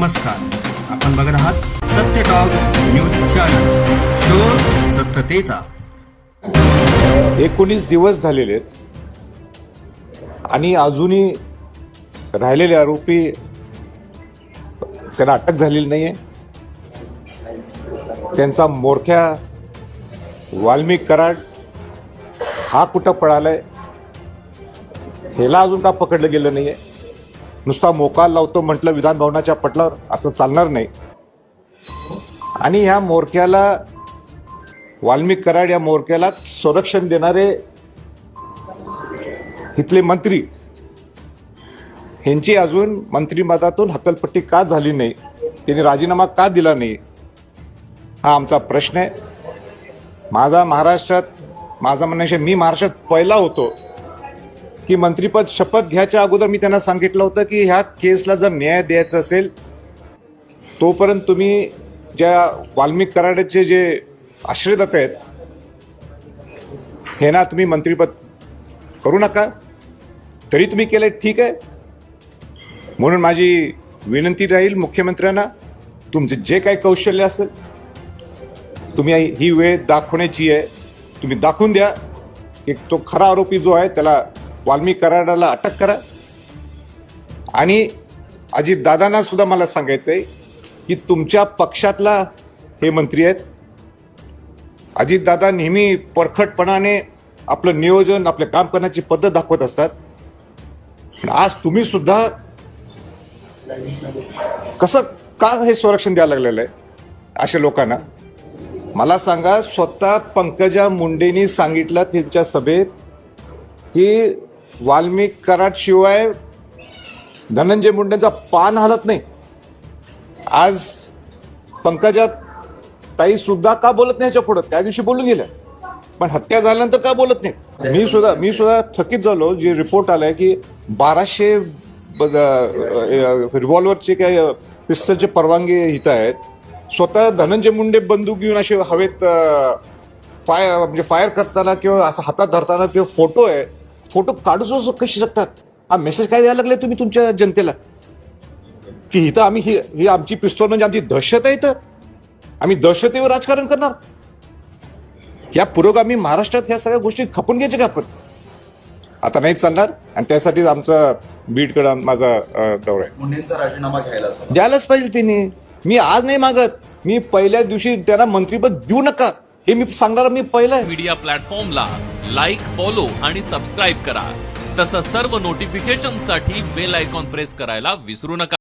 नमस्कार. आपण बघत आहात सत्य टॉक न्यूज चॅनल शोध सत्यतेचा. एकोणीस दिवस झालेले आहेत. आणि अजूनही राहिलेले आरोपी त्यांना अटक झालेली नाहीये. त्यांचा मोरख्या वाल्मिक कराड हा कुठं पळालाय ह्याला अजून का पकडलं गेलं नाहीये? नुसता मोकाल लावतो म्हटलं विधान भवनाच्या पटलावर असं चालणार नाही. आणि ह्या मोरक्याला वाल्मिक कराड या मोरक्याला संरक्षण देणारे इथले मंत्री ह्यांची अजून मंत्रिमंडळातून हकलपट्टी का झाली नाही? त्यांनी राजीनामा का दिला नाही? हा आमचा प्रश्न आहे. माझा महाराष्ट्रात माझा म्हणण्याशी मी महाराष्ट्रात पहिला होतो. की मंत्रीपद शपथ घ्यायच्या अगोदर मी त्यांना सांगितलं होतं की ह्या केसला जर न्याय द्यायचा असेल तोपर्यंत तुम्ही ज्या वाल्मिक कराडाचे जे आश्रयदाते आहेत हे ना तुम्ही मंत्रीपद करू नका. तरी तुम्ही केलं ठीक आहे. म्हणून माझी विनंती राहील मुख्यमंत्र्यांना तुमचे जे काही कौशल्य असेल तुम्ही ही वेळ दाखवण्याची आहे. तुम्ही दाखवून द्या. की तो खरा आरोपी जो आहे त्याला वाल्मिक कराडाला अटक करा. आणि अजितदादांना सुद्धा मला सांगायचं आहे की तुमच्या पक्षातला हे मंत्री आहेत. अजितदादा नेहमी परखटपणाने आपलं नियोजन आपलं काम करण्याची पद्धत दाखवत असतात. आज तुम्ही सुद्धा कसं का हे संरक्षण द्यायला लागलेलं आहे अशा लोकांना? मला सांगा स्वतः पंकजा मुंडेनी सांगितलं त्यांच्या सभेत की वाल्मिक कराड शिवाय धनंजय मुंडेंचा पान हलत नाही. आज पंकजा ताई सुद्धा का बोलत नाही याच्या पुढं? त्या दिवशी बोलून गेल्या. पण हत्या झाल्यानंतर का बोलत नाही? मी सुद्धा मी सुद्धा थकीत झालो. जे रिपोर्ट आलाय की बाराशे रिव्हॉल्वरचे काय पिस्तलचे परवानगी हित आहेत. स्वतः धनंजय मुंडे बंदूक घेऊन असे हवेत फायर म्हणजे फायर करताना किंवा असं हातात धरताना ते फोटो आहे. फोटो काढू कशी शकतात? हा मेसेज काय द्यायला लागले तुम्ही तुमच्या जनतेला? की इथं आम्ही ही ही आमची पिस्तोल म्हणजे आमची दहशत आहे इथं. आम्ही दहशतीवर राजकारण करणार. या पुरोगामी महाराष्ट्रात ह्या सगळ्या गोष्टी खपून घ्यायच्या का आपण? आता नाही चालणार आणि त्यासाठीच आमचा बीडकडं माझा दौरा आहे. मुंडेंचा राजीनामा घ्यायला. द्यायलाच पाहिजे त्यांनी. मी आज नाही मागत. मी पहिल्या दिवशी त्यांना मंत्रीपद देऊ नका. हे मी सांगणार मी पहिलं मीडिया प्लॅटफॉर्मला लाईक फॉलो आणि सबस्क्राईब करा. तसंच सर्व नोटिफिकेशनसाठी बेल आयकॉन प्रेस करायला विसरू नका.